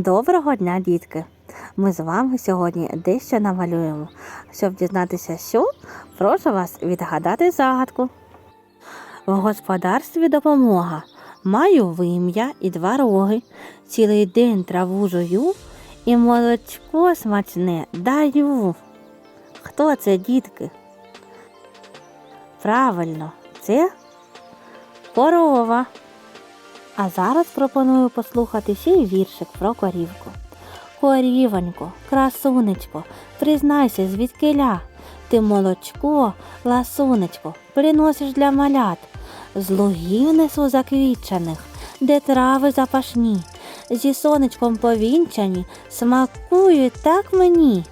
Доброго дня, дітки! Ми з вами сьогодні дещо намалюємо. Щоб дізнатися, що, прошу вас відгадати загадку. В господарстві допомога. Маю вим'я і два роги. Цілий день траву жую і молочко смачне даю. Хто це, дітки? Правильно, це корова. А зараз пропоную послухати ще й віршик про корівку. Корівонько, красунечко, признайся, звідкиля ти молочко, ласунечко, приносиш для малят, з лугів несу заквітчаних, де трави запашні, зі сонечком повінчані, смакують так мені.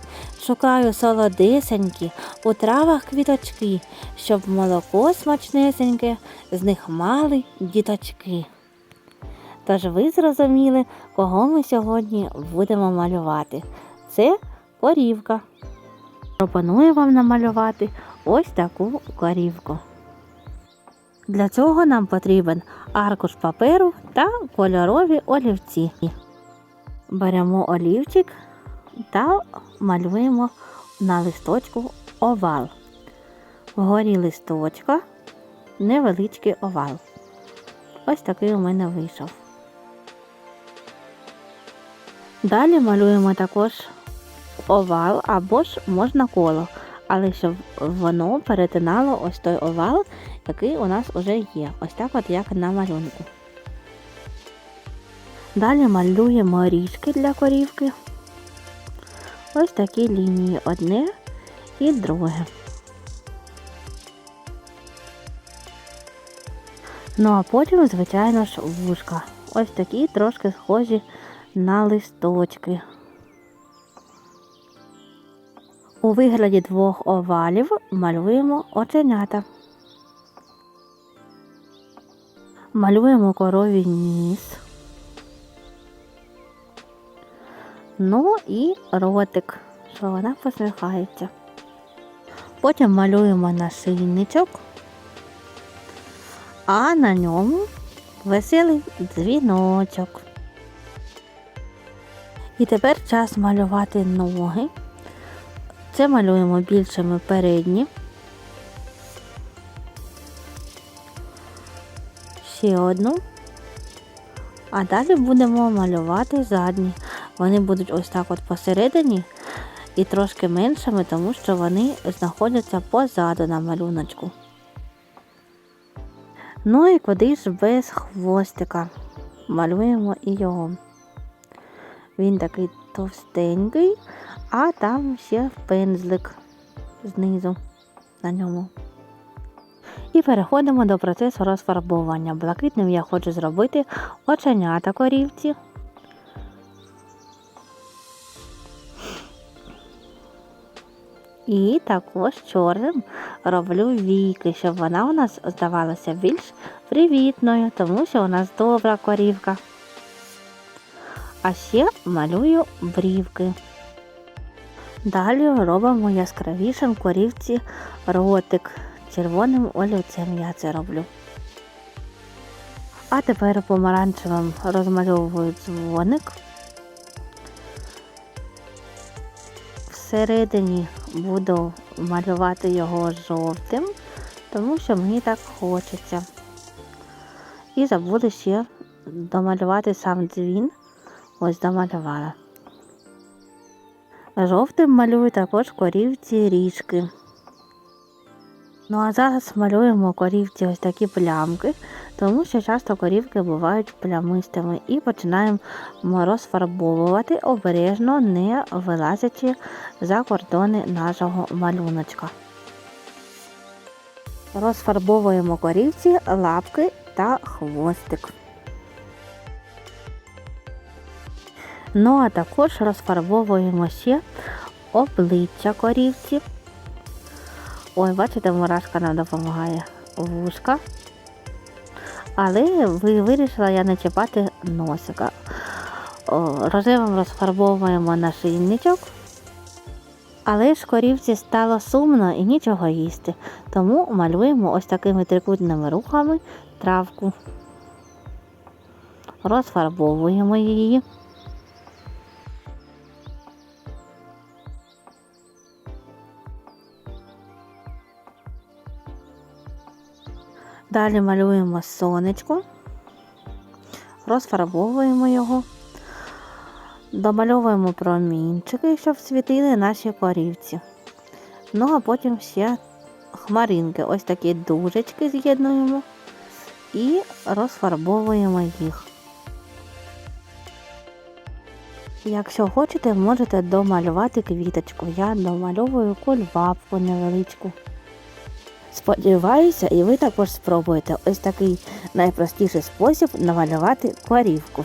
Шукаю солодесенькі у травах квіточки, щоб молоко смачнесеньке з них мали діточки. Тож ви зрозуміли, кого ми сьогодні будемо малювати. Це корівка. Пропоную вам намалювати ось таку корівку. Для цього нам потрібен аркуш паперу та кольорові олівці. Беремо олівчик та малюємо на листочку овал. Вгорі листочка невеличкий овал. Ось такий у мене вийшов. Далі малюємо також овал або ж можна коло, але щоб воно перетинало ось той овал, який у нас вже є. Ось так от як на малюнку. Далі малюємо ріжки для корівки. Ось такі лінії одне і друге. Ну а потім, звичайно ж, вушка. Ось такі трошки схожі на листочки. У вигляді двох овалів малюємо оченята. Малюємо корові ніс. Ну і ротик, що вона посміхається. Потім малюємо нашийничок, а на ньому веселий дзвіночок. І тепер час малювати ноги. Це малюємо більшими передні. Ще одну. А далі будемо малювати задні. Вони будуть ось так от посередині і трошки меншими, тому що вони знаходяться позаду на малюночку. Ну і куди ж без хвостика. Малюємо і його. Він такий товстенький, а там ще пензлик знизу на ньому. І переходимо до процесу розфарбовування. Блакитним я хочу зробити оченята корівці. І також чорним роблю віки, щоб вона у нас здавалася більш привітною, тому що у нас добра корівка. А ще малюю брівки. Далі робимо яскравішим корівці ротик. Червоним олівцем я це роблю. А тепер помаранчевим розмальовую дзвоник. Всередині буду малювати його жовтим, тому що мені так хочеться. І забуду ще домалювати сам дзвін. Ось домалювала. Жовтим малюю також корівці ріжки. Ну а зараз малюємо корівці ось такі плямки, тому що часто корівки бувають плямистими і починаємо розфарбовувати обережно, не вилазячи за кордони нашого малюночка. Розфарбовуємо корівці, лапки та хвостик. Ну а також розфарбовуємо ще обличчя корівці. Ой, бачите, мурашка нам допомагає вушка. Але вирішила я не чіпати носика. О, Рожевим розфарбовуємо нашийничок. Але ж корівці стало сумно і нічого їсти. Тому малюємо ось такими трикутними рухами травку. Розфарбовуємо її. Далі малюємо сонечко, розфарбовуємо його, домальовуємо промінчики, щоб світили наші корівці. Ну а потім ще хмаринки, ось такі дужечки з'єднуємо і розфарбовуємо їх. Якщо хочете, можете домалювати квіточку. Я домальовую кульбабку невеличку. Сподіваюся, і ви також спробуєте ось такий найпростіший спосіб намалювати корівку.